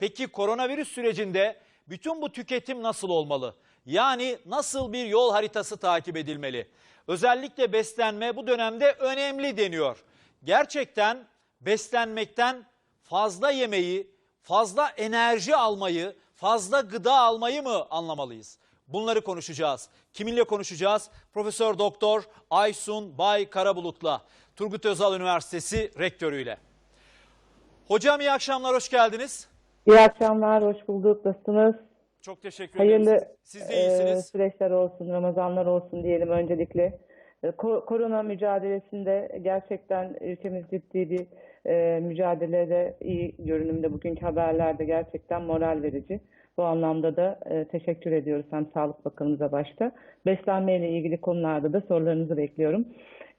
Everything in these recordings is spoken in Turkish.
Peki koronavirüs sürecinde bütün bu tüketim nasıl olmalı? Yani nasıl bir yol haritası takip edilmeli? Özellikle beslenme bu dönemde önemli deniyor. Gerçekten beslenmekten fazla yemeyi, fazla enerji almayı, fazla gıda almayı mı anlamalıyız? Bunları konuşacağız. Kiminle konuşacağız? Profesör Doktor Aysun Bay Karabulut'la Turgut Özal Üniversitesi rektörüyle. Hocam iyi akşamlar, hoş geldiniz. İyi akşamlar, hoş bulduk. Nasılsınız? Çok teşekkür Hayırlı ederim. Siz, siz de e, iyisiniz. süreçler olsun, Ramazanlar olsun diyelim öncelikle. E, ko- korona mücadelesinde gerçekten ülkemiz ciddi bir e, mücadelede iyi görünümde. Bugünkü haberlerde gerçekten moral verici. Bu anlamda da e, teşekkür ediyoruz hem Sağlık Bakanımıza başta. Beslenmeyle ilgili konularda da sorularınızı bekliyorum.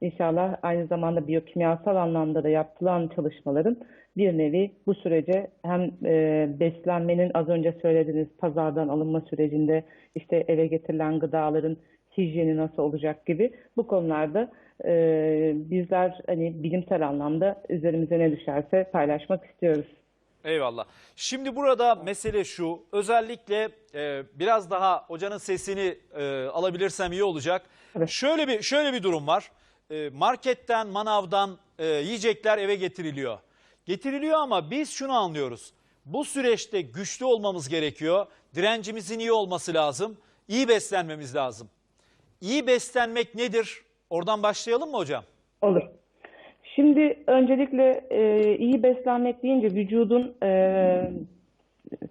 İnşallah aynı zamanda biyokimyasal anlamda da yapılan çalışmaların bir nevi bu sürece hem e, beslenmenin az önce söylediğiniz pazardan alınma sürecinde işte eve getirilen gıdaların hijyeni nasıl olacak gibi bu konularda e, bizler hani bilimsel anlamda üzerimize ne düşerse paylaşmak istiyoruz. Eyvallah. Şimdi burada mesele şu. Özellikle e, biraz daha hocanın sesini e, alabilirsem iyi olacak. Evet. Şöyle bir şöyle bir durum var. E, marketten, manavdan e, yiyecekler eve getiriliyor. Getiriliyor ama biz şunu anlıyoruz. Bu süreçte güçlü olmamız gerekiyor. Direncimizin iyi olması lazım. İyi beslenmemiz lazım. İyi beslenmek nedir? Oradan başlayalım mı hocam? Olur. Şimdi öncelikle e, iyi beslenmek deyince vücudun e,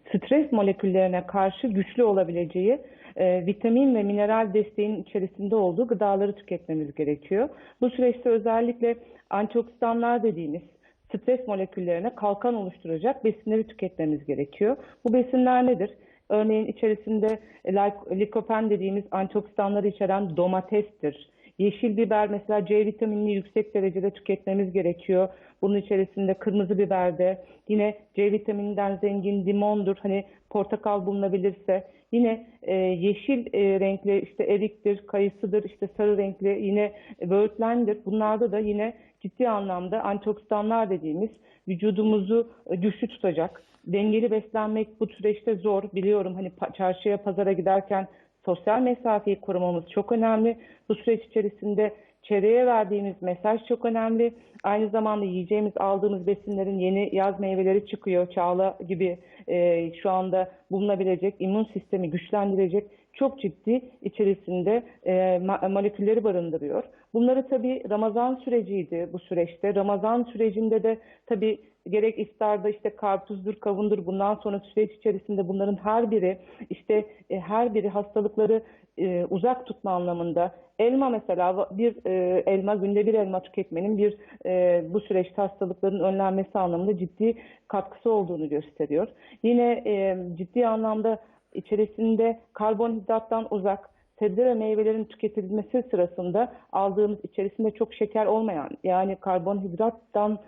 stres moleküllerine karşı güçlü olabileceği e, vitamin ve mineral desteğinin içerisinde olduğu gıdaları tüketmemiz gerekiyor. Bu süreçte özellikle antioksidanlar dediğimiz stres moleküllerine kalkan oluşturacak besinleri tüketmemiz gerekiyor. Bu besinler nedir? Örneğin içerisinde lik- likopen dediğimiz antioksidanları içeren domatestir. Yeşil biber mesela C vitaminini yüksek derecede tüketmemiz gerekiyor. Bunun içerisinde kırmızı biberde yine C vitamininden zengin limondur. Hani portakal bulunabilirse yine e, yeşil e, renkli işte eriktir, kayısıdır, işte sarı renkli yine böğürtlendir. Bunlarda da yine ciddi anlamda antioksidanlar dediğimiz vücudumuzu e, güçlü tutacak. Dengeli beslenmek bu süreçte zor. Biliyorum hani çarşıya, pazara giderken sosyal mesafeyi korumamız çok önemli. Bu süreç içerisinde çevreye verdiğimiz mesaj çok önemli. Aynı zamanda yiyeceğimiz, aldığımız besinlerin yeni yaz meyveleri çıkıyor. Çağla gibi e, şu anda bulunabilecek, immün sistemi güçlendirecek çok ciddi içerisinde e, molekülleri barındırıyor. Bunları tabii Ramazan süreciydi bu süreçte. Ramazan sürecinde de tabii gerek iftarda işte karpuzdur, kavundur bundan sonra süreç içerisinde bunların her biri işte e, her biri hastalıkları e, uzak tutma anlamında. Elma mesela bir e, elma günde bir elma tüketmenin bir e, bu süreçte hastalıkların önlenmesi anlamında ciddi katkısı olduğunu gösteriyor. Yine e, ciddi anlamda içerisinde karbonhidrattan uzak sebze ve meyvelerin tüketilmesi sırasında aldığımız içerisinde çok şeker olmayan yani karbonhidrattan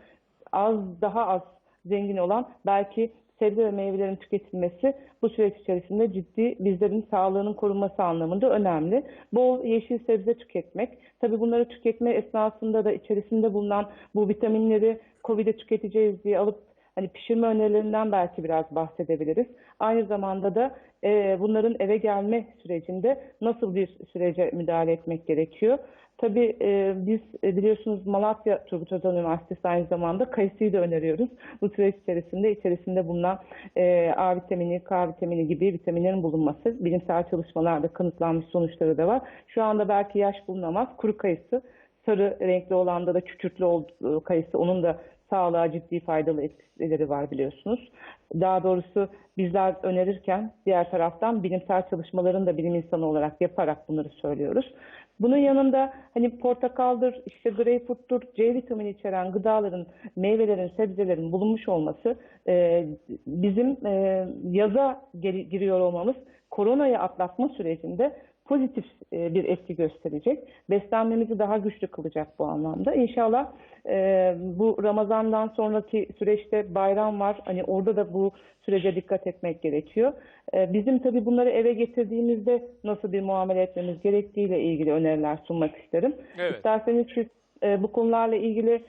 az daha az zengin olan belki sebze ve meyvelerin tüketilmesi bu süreç içerisinde ciddi bizlerin sağlığının korunması anlamında önemli. Bol yeşil sebze tüketmek. Tabii bunları tüketme esnasında da içerisinde bulunan bu vitaminleri COVID'e tüketeceğiz diye alıp hani pişirme önerilerinden belki biraz bahsedebiliriz. Aynı zamanda da e, bunların eve gelme sürecinde nasıl bir sürece müdahale etmek gerekiyor? Tabii e, biz e, biliyorsunuz Malatya Turgut Özal Üniversitesi aynı zamanda kayısıyı da öneriyoruz. Bu süreç içerisinde içerisinde bulunan e, A vitamini, K vitamini gibi vitaminlerin bulunması bilimsel çalışmalarda kanıtlanmış sonuçları da var. Şu anda belki yaş bulunamaz. Kuru kayısı, sarı renkli olanda da kükürtlü olduğu kayısı onun da sağlığa ciddi faydalı etkileri var biliyorsunuz. Daha doğrusu bizler önerirken diğer taraftan bilimsel çalışmaların da bilim insanı olarak yaparak bunları söylüyoruz. Bunun yanında hani portakaldır, işte greyfurttur, C vitamini içeren gıdaların, meyvelerin, sebzelerin bulunmuş olması e, bizim e, yaza giriyor olmamız koronayı atlatma sürecinde pozitif e, bir etki gösterecek. Beslenmemizi daha güçlü kılacak bu anlamda. İnşallah e, bu Ramazan'dan sonraki süreçte bayram var. Hani orada da bu sürece dikkat etmek gerekiyor. E, bizim tabii bunları eve getirdiğimizde nasıl bir muamele etmemiz gerektiğiyle ilgili öneriler sunmak isterim. Evet. İsterseniz siz E, bu konularla ilgili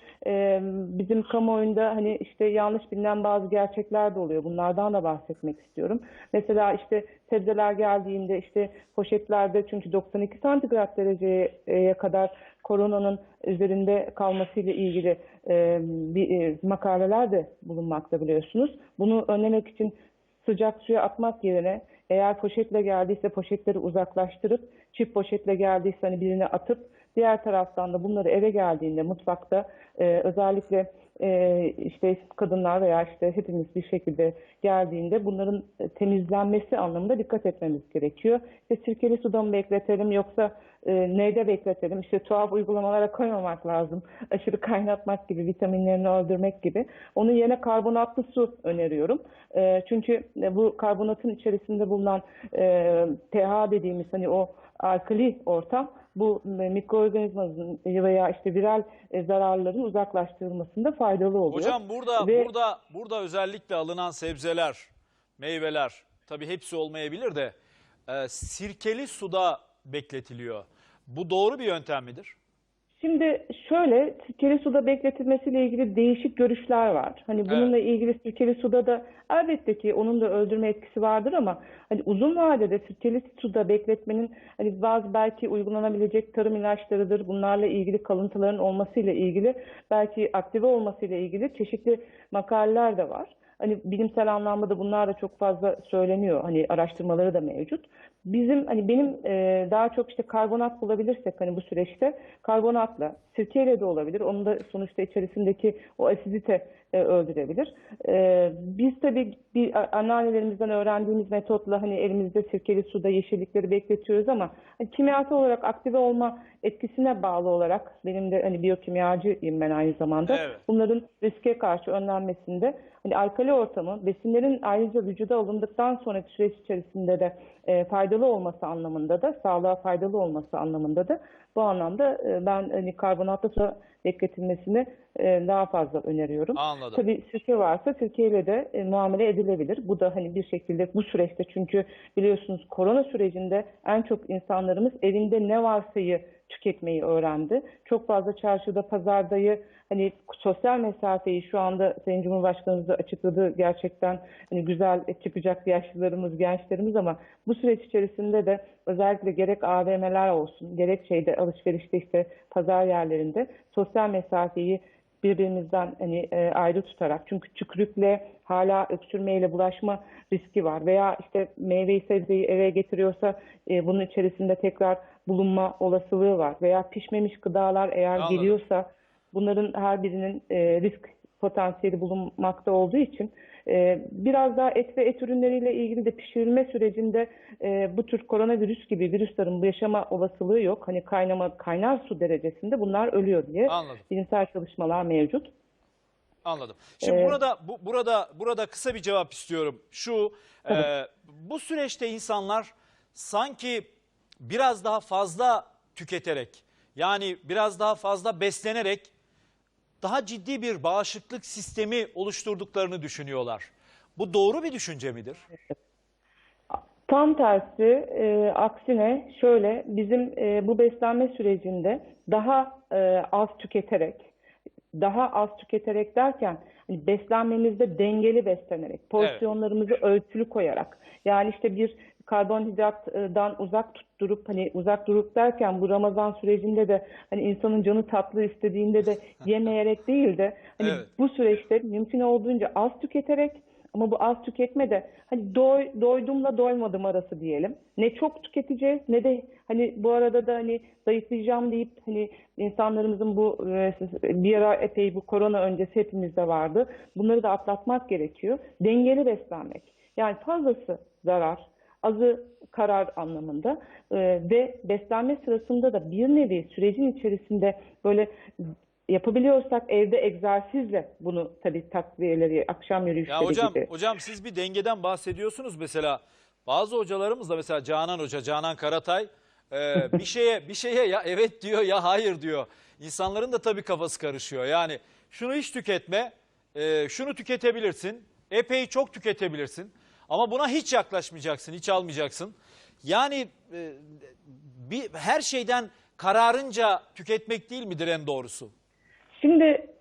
bizim kamuoyunda hani işte yanlış bilinen bazı gerçekler de oluyor. Bunlardan da bahsetmek istiyorum. Mesela işte sebzeler geldiğinde işte poşetlerde çünkü 92 santigrat dereceye kadar koronanın üzerinde kalmasıyla ilgili e, bir makaleler de bulunmakta biliyorsunuz. Bunu önlemek için sıcak suya atmak yerine eğer poşetle geldiyse poşetleri uzaklaştırıp çift poşetle geldiyse hani birine atıp diğer taraftan da bunları eve geldiğinde mutfakta e, özellikle e, işte kadınlar veya işte hepimiz bir şekilde geldiğinde bunların temizlenmesi anlamında dikkat etmemiz gerekiyor. İşte sirkeli suda mı bekletelim yoksa e, neyde bekletelim? İşte tuhaf uygulamalara koymamak lazım. Aşırı kaynatmak gibi, vitaminlerini öldürmek gibi. Onun yerine karbonatlı su öneriyorum. E, çünkü e, bu karbonatın içerisinde bulunan e, pH dediğimiz hani o alkali ortam bu mikroorganizmanın veya işte viral e, zararların uzaklaştırılmasında faydalı oluyor. Hocam burada Ve- burada burada özellikle alınan sebzeler, meyveler tabii hepsi olmayabilir de e, sirkeli suda bekletiliyor. Bu doğru bir yöntem midir? Şimdi şöyle sirkeli suda bekletilmesiyle ilgili değişik görüşler var. Hani bununla ilgili sirkeli suda da elbette ki onun da öldürme etkisi vardır ama hani uzun vadede sirkeli suda bekletmenin hani bazı belki uygulanabilecek tarım ilaçlarıdır. Bunlarla ilgili kalıntıların olmasıyla ilgili belki aktive olmasıyla ilgili çeşitli makaleler de var. Hani bilimsel anlamda da bunlar da çok fazla söyleniyor. Hani araştırmaları da mevcut. Bizim hani benim e, daha çok işte karbonat bulabilirsek hani bu süreçte karbonatla, sirkeyle de olabilir. Onun da sonuçta içerisindeki o asidite e, öldürebilir. E, biz tabii bir anneannelerimizden öğrendiğimiz metotla hani elimizde sirkeli suda yeşillikleri bekletiyoruz ama hani kimyasal olarak aktive olma etkisine bağlı olarak benim de hani biyokimyacıyım ben aynı zamanda. Evet. Bunların riske karşı önlenmesinde hani alkali ortamı besinlerin ayrıca vücuda alındıktan sonraki süreç içerisinde de e, faydalı olması anlamında da sağlığa faydalı olması anlamında da bu anlamda e, ben hani karbonatlı su bekletilmesini e, daha fazla öneriyorum. Anladım. Tabii sirke varsa sirkeyle de e, muamele edilebilir. Bu da hani bir şekilde bu süreçte çünkü biliyorsunuz korona sürecinde en çok insanlarımız evinde ne varsayı tüketmeyi öğrendi. Çok fazla çarşıda, pazardayı hani sosyal mesafeyi şu anda Sayın Cumhurbaşkanımız da açıkladı. Gerçekten hani güzel çıkacak yaşlılarımız, gençlerimiz ama bu süreç içerisinde de özellikle gerek AVM'ler olsun, gerek şeyde alışverişte işte pazar yerlerinde sosyal mesafeyi birbirimizden hani e, ayrı tutarak çünkü tükürükle hala öksürmeyle bulaşma riski var veya işte meyveyi sebzeyi eve getiriyorsa e, bunun içerisinde tekrar bulunma olasılığı var veya pişmemiş gıdalar eğer Anladım. geliyorsa bunların her birinin e, risk potansiyeli bulunmakta olduğu için e, biraz daha et ve et ürünleriyle ilgili de pişirilme sürecinde e, bu tür koronavirüs gibi virüslerin bu yaşama olasılığı yok. Hani kaynama kaynar su derecesinde bunlar ölüyor diye Anladım. bilimsel çalışmalar mevcut. Anladım. Şimdi Ee, burada bu, burada burada kısa bir cevap istiyorum. Şu e, bu süreçte insanlar sanki biraz daha fazla tüketerek yani biraz daha fazla beslenerek daha ciddi bir bağışıklık sistemi oluşturduklarını düşünüyorlar. Bu doğru bir düşünce midir? Tam tersi, e, aksine şöyle bizim e, bu beslenme sürecinde daha e, az tüketerek, daha az tüketerek derken hani beslenmemizde dengeli beslenerek, porsiyonlarımızı ölçülü koyarak, yani işte bir karbonhidrattan uzak tutturup hani uzak durup derken bu Ramazan sürecinde de hani insanın canı tatlı istediğinde de yemeyerek değil de hani Evet. bu süreçte mümkün olduğunca az tüketerek ama bu az tüketme de hani doy, doydumla doymadım arası diyelim. Ne çok tüketeceğiz ne de hani bu arada da hani zayıflayacağım deyip hani insanlarımızın bu e, bir ara epey bu korona öncesi hepimizde vardı. Bunları da atlatmak gerekiyor. Dengeli beslenmek. Yani fazlası zarar, azı karar anlamında E, ve beslenme sırasında da bir nevi sürecin içerisinde böyle yapabiliyorsak evde egzersizle bunu tabii takviyeleri, akşam Ya yürüyüşleri hocam gibi. hocam siz bir dengeden bahsediyorsunuz mesela. Bazı hocalarımız da mesela Canan Hoca, Canan Karatay e, bir şeye bir şeye ya evet diyor ya hayır diyor. İnsanların da tabii kafası karışıyor. Yani şunu hiç tüketme, e, şunu tüketebilirsin, epey çok tüketebilirsin. Ama buna hiç yaklaşmayacaksın, hiç almayacaksın. Yani e, bir her şeyden kararınca tüketmek değil midir en doğrusu? Şimdi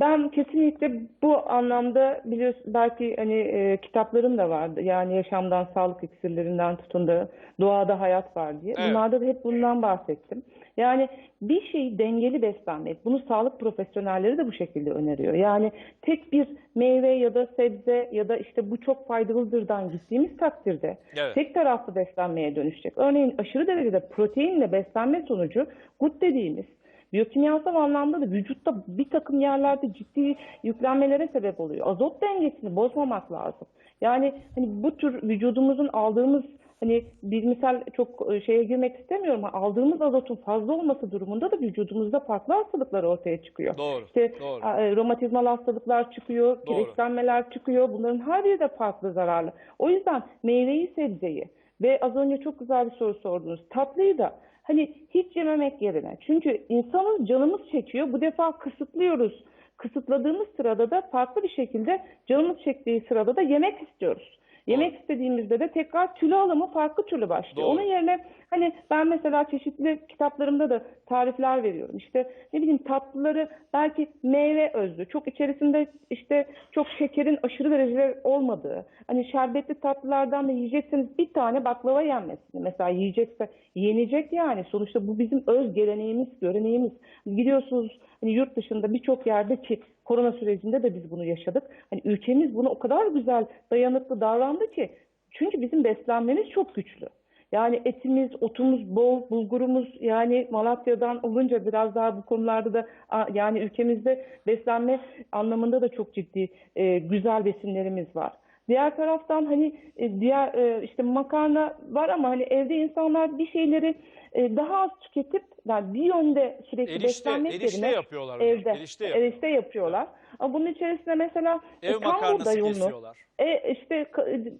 ben kesinlikle bu anlamda biliyorsun belki hani e, kitaplarım da vardı. Yani yaşamdan sağlık iksirlerinden tutun da doğada hayat var diye. Evet. Bunlarda da hep bundan bahsettim. Yani bir şeyi dengeli beslenmek. Bunu sağlık profesyonelleri de bu şekilde öneriyor. Yani tek bir meyve ya da sebze ya da işte bu çok faydalıdırdan gittiğimiz takdirde Evet. tek taraflı beslenmeye dönüşecek. Örneğin aşırı derecede proteinle beslenme sonucu gut dediğimiz biyokimyasal anlamda da vücutta bir takım yerlerde ciddi yüklenmelere sebep oluyor. Azot dengesini bozmamak lazım. Yani hani bu tür vücudumuzun aldığımız hani bilimsel çok e, şeye girmek istemiyorum ama aldığımız azotun fazla olması durumunda da vücudumuzda farklı hastalıklar ortaya çıkıyor. Doğru, İşte doğru. e, romatizmal hastalıklar çıkıyor, Doğru. kireçlenmeler çıkıyor. Bunların her biri de farklı zararlı. O yüzden meyveyi, sebzeyi ve az önce çok güzel bir soru sordunuz. Tatlıyı da hani hiç yememek yerine. Çünkü insanız canımız çekiyor. Bu defa kısıtlıyoruz. Kısıtladığımız sırada da farklı bir şekilde canımız çektiği sırada da yemek istiyoruz. Yemek istediğimizde de tekrar kilo alımı farklı türlü başlıyor. Doğru. Onun yerine hani ben mesela çeşitli kitaplarımda da tarifler veriyorum. İşte ne bileyim tatlıları belki meyve özlü, çok içerisinde işte çok şekerin aşırı derecede olmadığı, hani şerbetli tatlılardan da yiyecekseniz bir tane baklava yenmesini mesela yiyecekse yenecek yani. Sonuçta bu bizim öz geleneğimiz, göreneğimiz. Biliyorsunuz hani yurt dışında birçok yerde ki korona sürecinde de biz bunu yaşadık. Hani ülkemiz buna o kadar güzel dayanıklı davrandı ki çünkü bizim beslenmemiz çok güçlü. Yani etimiz, otumuz bol, bulgurumuz yani Malatya'dan olunca biraz daha bu konularda da yani ülkemizde beslenme anlamında da çok ciddi e, güzel besinlerimiz var. Diğer taraftan hani e, diğer e, işte makarna var ama hani evde insanlar bir şeyleri e, daha az tüketip yani bir yönde sürekli Erişte, beslenmek erişte yerine yapıyorlar. evde Erişte yapıyorlar. erişte yapıyorlar. Ama bunun içerisinde mesela Ev tam buğday unu, e işte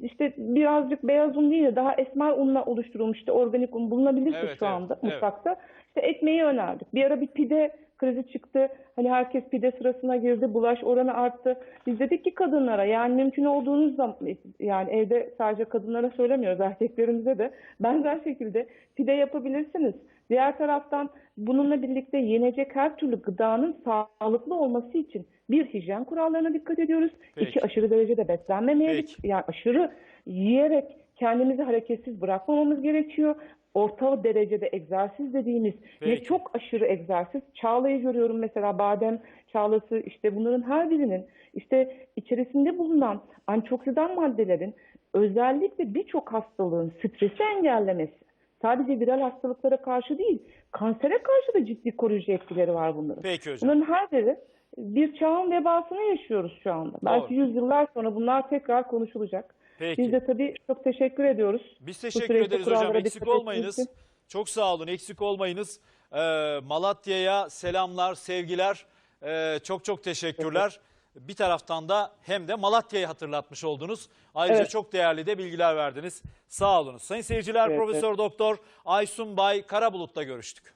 işte birazcık beyaz un değil de daha esmer unla oluşturulmuş işte organik un bulunabilirse Evet, şu evet, anda evet. mutfakta. İşte ekmeği önerdik. Bir ara bir pide krizi çıktı. Hani herkes pide sırasına girdi. Bulaş oranı arttı. Biz dedik ki kadınlara yani mümkün olduğunuz zaman yani evde sadece kadınlara söylemiyoruz erkeklerimize de benzer şekilde pide yapabilirsiniz. Diğer taraftan bununla birlikte yenecek her türlü gıdanın sağlıklı olması için bir hijyen kurallarına dikkat ediyoruz. Peki. İki aşırı derecede beslenmemeye yani aşırı yiyerek kendimizi hareketsiz bırakmamamız gerekiyor. Orta derecede egzersiz dediğimiz ve Peki. çok aşırı egzersiz. Çağla'yı görüyorum mesela badem çağlası işte bunların her birinin işte içerisinde bulunan antioksidan maddelerin özellikle birçok hastalığın stresi engellemesi. Sadece viral hastalıklara karşı değil, kansere karşı da ciddi koruyucu etkileri var bunların. Peki hocam. Bunların her biri bir çağın vebasını yaşıyoruz şu anda. Belki yüzyıllar sonra bunlar tekrar konuşulacak. Peki. Biz de tabii çok teşekkür ediyoruz. Biz teşekkür ederiz hocam. Eksik olmayınız. için. Çok sağ olun. Eksik olmayınız. Ee, Malatya'ya selamlar, sevgiler. Ee, çok çok teşekkürler. Bir taraftan da hem de Malatya'yı hatırlatmış oldunuz. Ayrıca Evet. çok değerli de bilgiler verdiniz. Sağ olunuz. Sayın seyirciler Evet, Profesör Doktor Aysun Bay Karabulut'la görüştük.